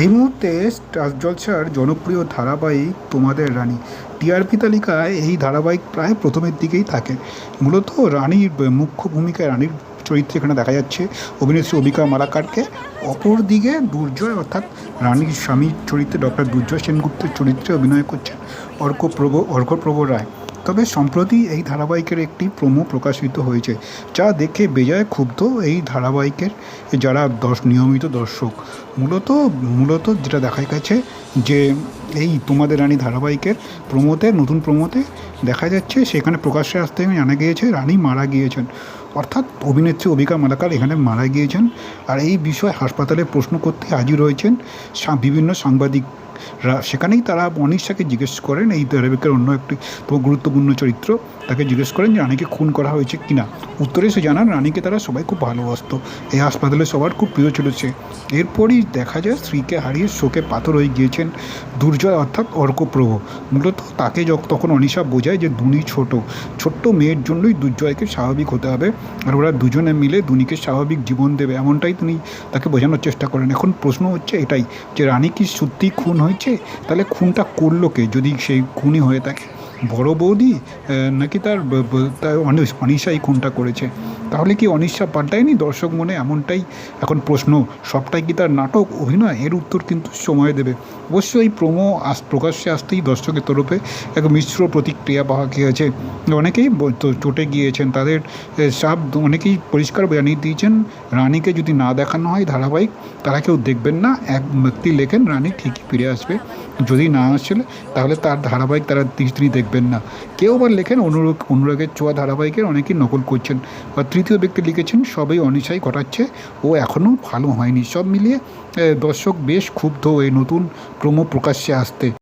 এই মুহূর্তে জলসার জনপ্রিয় ধারাবাহিক তোমাদের রানী। টিআরপি তালিকায় এই ধারাবাহিক প্রায় প্রথমের দিকেই থাকে। মূলত রানীর মুখ্য ভূমিকায় রানীর চরিত্রে এখানে দেখা যাচ্ছে অভিনেত্রী অবিকা মালাকারকে। অপরদিকে দুর্জয় অর্থাৎ রানীর স্বামীর চরিত্রে ডক্টর দুর্জয় সেনগুপ্তের চরিত্রে অভিনয় করছেন অর্কপ্রভ অর্ঘপ্রভ রায়। তবে সম্প্রতি এই ধারাবাহিকের একটি প্রোমো প্রকাশিত হয়েছে, যা দেখে বেজায় ক্ষুব্ধ এই ধারাবাহিকের যারা দর্শ, নিয়মিত দর্শক। মূলত মূলত যেটা দেখা গেছে যে এই তোমাদের রানী ধারাবাহিকের প্রোমোতে, নতুন প্রোমোতে দেখা যাচ্ছে সেখানে প্রকাশ্যে আসতে জানা গিয়েছে রানী মারা গিয়েছেন। অর্থাৎ অভিনেত্রী অবিকা মালাকার এখানে মারা গিয়েছেন। আর এই বিষয়ে হাসপাতালে প্রশ্ন করতে হাজির হয়েছেন বিভিন্ন সাংবাদিক সেখানেই তারা অনিশাকে জিজ্ঞেস করেন, এই ধারাবাহিকের অন্য একটি গুরুত্বপূর্ণ চরিত্র, তাকে জিজ্ঞেস করেন যে রানীকে খুন করা হয়েছে কিনা। উত্তরে সে জানান, রানীকে তারা সবাই খুব ভালোবাসতো। এই হাসপাতালে সবার খুব প্রিয় ছিল সে এরপরই দেখা যায়, স্ত্রীকে হারিয়ে শোকে পাথর হয়ে গিয়েছেন দুর্জয় অর্থাৎ অর্কপ্রভ। মূলত তাকে তখন অনিশা বোঝায় যে দুনি ছোট। ছোট্ট মেয়ের জন্যই দুর্জয়কে স্বাভাবিক হতে হবে, আর ওরা দুজনে মিলে দুনিকে স্বাভাবিক জীবন দেবে, এমনটাই তিনি তাকে বোঝানোর চেষ্টা করেন। এখন প্রশ্ন হচ্ছে এটাই, যে রানী কি সত্যিই খুন হয়েছে তাহলে খুনটা করল কে? যদি সেই খুনই হয়ে থাকে। বড় বৌদি নাকি তার অনিশাই খুনটা করেছে? তাহলে কি অনিশা পাল্টায়নি? দর্শক মনে এমনটাই এখন প্রশ্ন। সবটাই কি তার নাটক অভিনয়? এর উত্তর কিন্তু সময় দেবে। অবশ্যই এই প্রোমো আস, প্রকাশ্যে আসতেই দর্শকের তরফে এক মিশ্র প্রতিক্রিয়া পাওয়া গিয়েছে। অনেকেই চটে গিয়েছেন। তাদের সাপ অনেকেই পরিষ্কার জানিয়ে দিয়েছেন, রানীকে যদি না দেখানো হয় ধারাবাহিক, তারা কেউ দেখবেন না। এক ব্যক্তি লেখেন, রানী ঠিকই ফিরে আসবে। যদি না আসলে, তাহলে তার ধারাবাহিক তারা তিনি দেখবেন না। কেউ আবার লেখেন অনুরাগ অনুরাগের চোয়া ধারাবাহিকের অনেকেই নকল করছেন। বা তৃতীয় ব্যক্তি লিখেছেন, সবই অনিশাই ঘটাচ্ছে, ও এখনও ভালো হয়নি। সব মিলিয়ে দর্শক বেশ ক্ষুব্ধ এই নতুন প্রোমো প্রকাশ্যে আসতে।